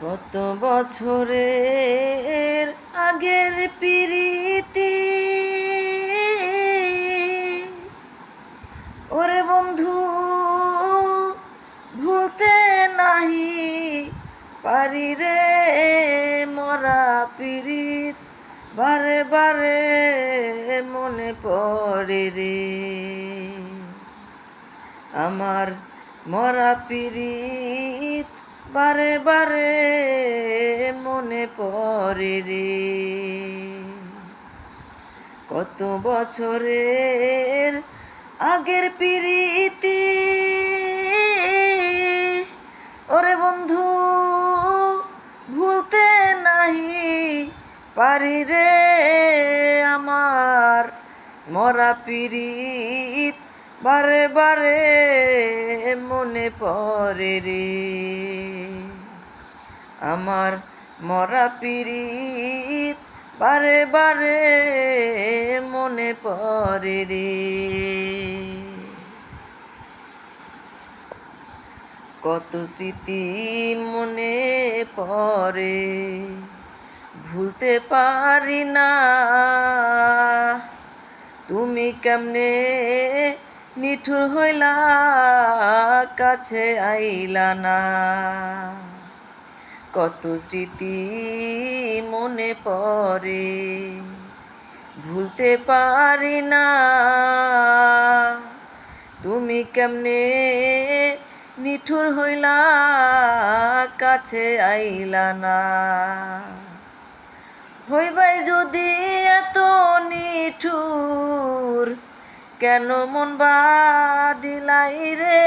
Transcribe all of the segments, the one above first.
কত বছরের আগের পিরিতি। ওরে বন্ধু, ভুলতে নাহি পারি রে মরা পিরিত। বারে বারে মনে পড়ে রে আমার মরা পিরিত। বারে বারে মনে পড়ে রে। কত বছরের আগের পিরিতি। ওরে বন্ধু, ভুলতে নাহি পারি রে আমার মরা পিরিত। বারে বারে মনে পড়ে রে। আমার মরা পিরিত বারে বারে মনে পড়ে রে। কত স্মৃতি মনে পড়ে, ভুলতে পারি না। তুমি কেমনে নিঠুর হইলা, কাছে আইলা না। কত স্মৃতি মনে পড়ে, ভুলতে পারি না। তুমি কেমনে নিঠুর হইলা, কাছে আইলা না। হইবাই যদি এত নিঠুর, কেন মন বা দিলাই রে?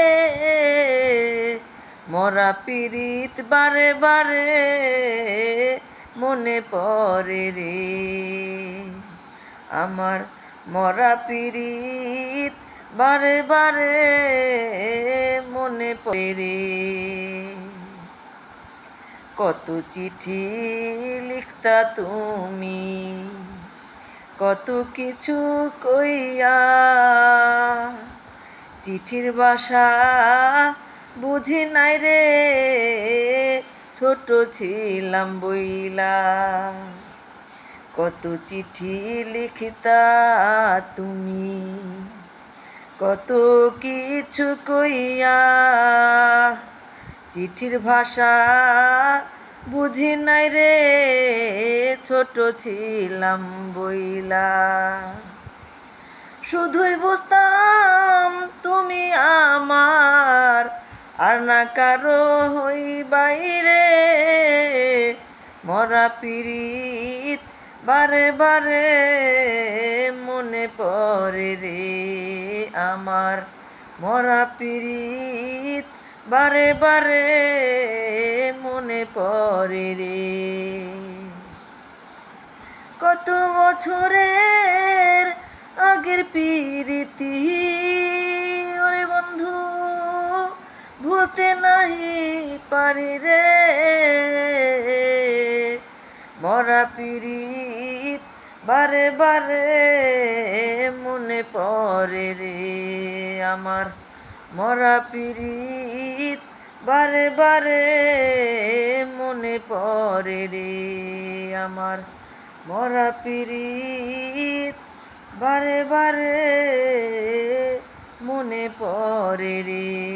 মরা পীড়িত বারে বারে মনে পড়ে রে। আমার মরা পীড়িত বারে বারে মনে পড়ে রে। কত চিঠি লিখতা তুমি, কত কিছু কইয়া, চিঠির বাসা বুঝি নাই রে, ছোট ছিলাম বইলা। কত চিঠি লিখিতা তুমি, কত কিছু কইয়া। চিঠির ভাষা বুঝি নাই রে, ছোট ছিলাম বইলা। শুধুই বুঝতাম তুমি আমার আর না কারও হই বাইরে। মরা পিরিত বারে বারে মনে পড়ে রে আমার। মরা পিরিত বারে বারে মনে পড়ে রে। কত বছরের আগের পিরিতি পারি রে। মরা পিরিত বারে বারে মনে পড়ে রে আমার। মরা পিরিত বারে বারে মনে পড়ে রে আমার। মরা পিরিত বারে বারে মনে পড়ে রে